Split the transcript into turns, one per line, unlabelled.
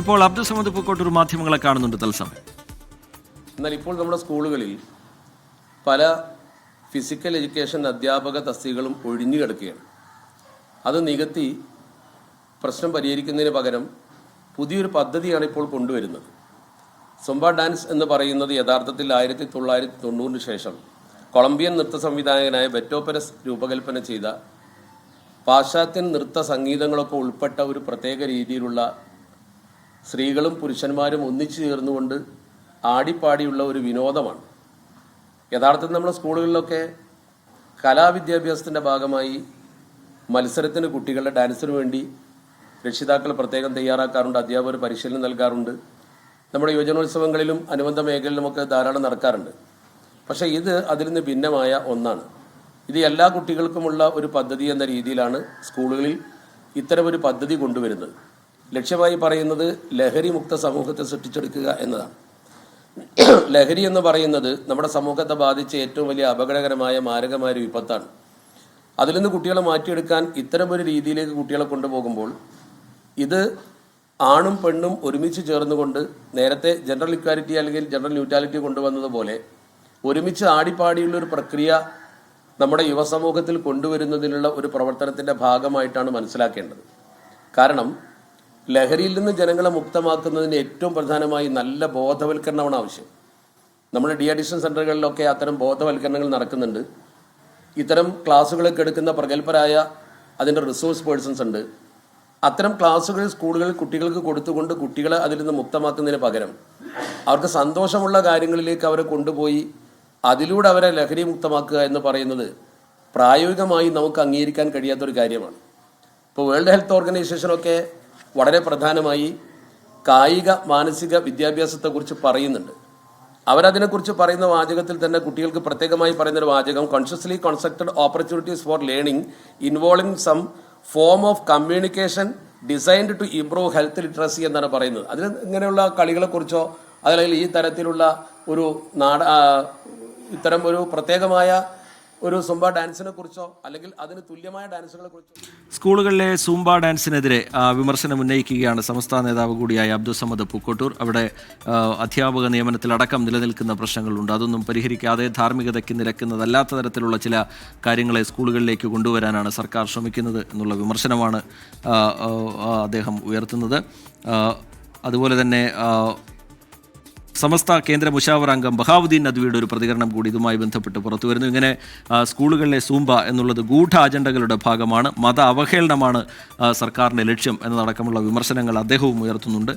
ഇപ്പോൾ അബ്ദുൾ സമദ് പൂക്കോട്ടൂർ മാധ്യമങ്ങളെ കാണുന്നുണ്ട് തത്സമയം.
എന്നാൽ ഇപ്പോൾ നമ്മുടെ സ്കൂളുകളിൽ പല ഫിസിക്കൽ എഡ്യൂക്കേഷൻ അധ്യാപക തസ്തികകളും ഒഴിഞ്ഞു കിടക്കുകയാണ്. അത് നികത്തി പ്രശ്നം പരിഹരിക്കുന്നതിന് പകരം പുതിയൊരു പദ്ധതിയാണ് ഇപ്പോൾ കൊണ്ടുവരുന്നത്. സുംബ ഡാൻസ് എന്ന് പറയുന്നത് യഥാർത്ഥത്തിൽ ആയിരത്തി തൊള്ളായിരത്തി തൊണ്ണൂറിന് ശേഷം കൊളംബിയൻ നൃത്ത സംവിധായകനായ ബെറ്റോപെരസ് രൂപകൽപ്പന ചെയ്ത പാശ്ചാത്യൻ നൃത്ത സംഗീതങ്ങളൊക്കെ ഉൾപ്പെട്ട ഒരു പ്രത്യേക രീതിയിലുള്ള സ്ത്രീകളും പുരുഷന്മാരും ഒന്നിച്ചു ചേർന്നുകൊണ്ട് ആടിപ്പാടിയുള്ള ഒരു വിനോദമാണ്. യഥാർത്ഥത്തിൽ നമ്മുടെ സ്കൂളുകളിലൊക്കെ കലാവിദ്യാഭ്യാസത്തിന്റെ ഭാഗമായി മത്സരത്തിന് കുട്ടികളുടെ ഡാൻസിന് വേണ്ടി രക്ഷിതാക്കൾ പ്രത്യേകം തയ്യാറാക്കാറുണ്ട് അധ്യാപകർ പരിശീലനം നൽകാറുണ്ട്. നമ്മുടെ യുവജനോത്സവങ്ങളിലും അനുബന്ധ മേഖലയിലുമൊക്കെ ധാരാളം നടക്കാറുണ്ട്. പക്ഷേ ഇത് അതിൽ നിന്ന് ഭിന്നമായ ഒന്നാണ്. ഇത് എല്ലാ കുട്ടികൾക്കുമുള്ള ഒരു പദ്ധതി എന്ന രീതിയിലാണ് സ്കൂളുകളിൽ ഇത്തരമൊരു പദ്ധതി കൊണ്ടുവരുന്നത്. ലക്ഷ്യമായി പറയുന്നത് ലഹരി മുക്ത സമൂഹത്തെ സൃഷ്ടിച്ചെടുക്കുക എന്നതാണ്. ലഹരി എന്ന് പറയുന്നത് നമ്മുടെ സമൂഹത്തെ ബാധിച്ച ഏറ്റവും വലിയ അപകടകരമായ മാരകമായ ഒരു വിപത്താണ്. അതിൽ നിന്ന് കുട്ടികളെ മാറ്റിയെടുക്കാൻ ഇത്തരമൊരു രീതിയിലേക്ക് കുട്ടികളെ കൊണ്ടുപോകുമ്പോൾ ഇത് ആണും പെണ്ണും ഒരുമിച്ച് ചേർന്നുകൊണ്ട് നേരത്തെ ജനറൽ ഇക്വാലിറ്റി അല്ലെങ്കിൽ ജനറൽ ന്യൂട്രാലിറ്റി കൊണ്ടുവന്നതുപോലെ ഒരുമിച്ച് ആടിപ്പാടിയുള്ള ഒരു പ്രക്രിയ നമ്മുടെ യുവസമൂഹത്തിൽ കൊണ്ടുവരുന്നതിനുള്ള ഒരു പ്രവർത്തനത്തിന്റെ ഭാഗമായിട്ടാണ് മനസ്സിലാക്കേണ്ടത്. കാരണം ലഹരിയിൽ നിന്ന് ജനങ്ങളെ മുക്തമാക്കുന്നതിന് ഏറ്റവും പ്രധാനമായി നല്ല ബോധവൽക്കരണമാണ് ആവശ്യം. നമ്മുടെ ഡി അഡിഷൻ സെന്ററുകളിലൊക്കെ അത്തരം ബോധവൽക്കരണങ്ങൾ നടക്കുന്നുണ്ട്. ഇത്തരം ക്ലാസ്സുകളൊക്കെ എടുക്കുന്ന പ്രഗത്ഭരായ അതിന്റെ റിസോഴ്സ് പേഴ്സൺസ് ഉണ്ട്. അത്തരം ക്ലാസ്സുകൾ സ്കൂളുകളിൽ കുട്ടികൾക്ക് കൊടുത്തുകൊണ്ട് കുട്ടികളെ അതിൽ നിന്ന് മുക്തമാക്കുന്നതിന് പകരം അവർക്ക് സന്തോഷമുള്ള കാര്യങ്ങളിലേക്ക് അവരെ കൊണ്ടുപോയി അതിലൂടെ അവരെ ലഹരി മുക്തമാക്കുക എന്ന് പറയുന്നത് പ്രായോഗികമായി നമുക്ക് അംഗീകരിക്കാൻ കഴിയാത്തൊരു കാര്യമാണ്. ഇപ്പോൾ വേൾഡ് ഹെൽത്ത് ഓർഗനൈസേഷനൊക്കെ വളരെ പ്രധാനമായി കായിക മാനസിക വിദ്യാഭ്യാസത്തെക്കുറിച്ച് പറയുന്നുണ്ട്. അവരതിനെക്കുറിച്ച് പറയുന്ന വാചകത്തിൽ തന്നെ കുട്ടികൾക്ക് പ്രത്യേകമായി പറയുന്ന ഒരു വാചകം consciously constructed opportunities for learning involving some form of communication designed to improve health literacy എന്നാണ് പറയുന്നത്. അതിന് ഇങ്ങനെയുള്ള കളികളെക്കുറിച്ചോ അതല്ലെങ്കിൽ ഈ തരത്തിലുള്ള ഒരു നാട ഇത്തരം ഒരു പ്രത്യേകമായ ഒരു സുംബ ഡാൻസിനെ കുറിച്ചോ അല്ലെങ്കിൽ അതിന് തുല്യമായ ഡാൻസുകളെ കുറിച്ചോ?
സ്കൂളുകളിലെ സൂംബ ഡാൻസിനെതിരെ വിമർശനം ഉന്നയിക്കുകയാണ് സംസ്ഥാന നേതാവ് കൂടിയായ അബ്ദുൾ സമദ് പൂക്കോട്ടൂർ. അവിടെ അധ്യാപക നിയമനത്തിലടക്കം നിലനിൽക്കുന്ന പ്രശ്നങ്ങളുണ്ട്. അതൊന്നും പരിഹരിക്കാതെ ധാർമ്മികതയ്ക്ക് നിരക്കുന്നതല്ലാത്ത തരത്തിലുള്ള ചില കാര്യങ്ങളെ സ്കൂളുകളിലേക്ക് കൊണ്ടുവരാനാണ് സർക്കാർ ശ്രമിക്കുന്നത് എന്നുള്ള വിമർശനമാണ് അദ്ദേഹം ഉയർത്തുന്നത്. അതുപോലെ തന്നെ സമസ്ത കേന്ദ്ര മുഷാവർ അംഗം ബഹാവുദ്ദീൻ നദ്വിയുടെ ഒരു പ്രതികരണം കൂടി ഇതുമായി ബന്ധപ്പെട്ട് പുറത്തു വരുന്നു ഇങ്ങനെ സ്കൂളുകളിലെ സൂംബ എന്നുള്ളത് ഗൂഢ അജണ്ടകളുടെ ഭാഗമാണ് മത അവഹേളനമാണ് സർക്കാരിന്റെ ലക്ഷ്യം എന്നതടക്കമുള്ള വിമർശനങ്ങൾ അദ്ദേഹവും ഉയർത്തുന്നുണ്ട്.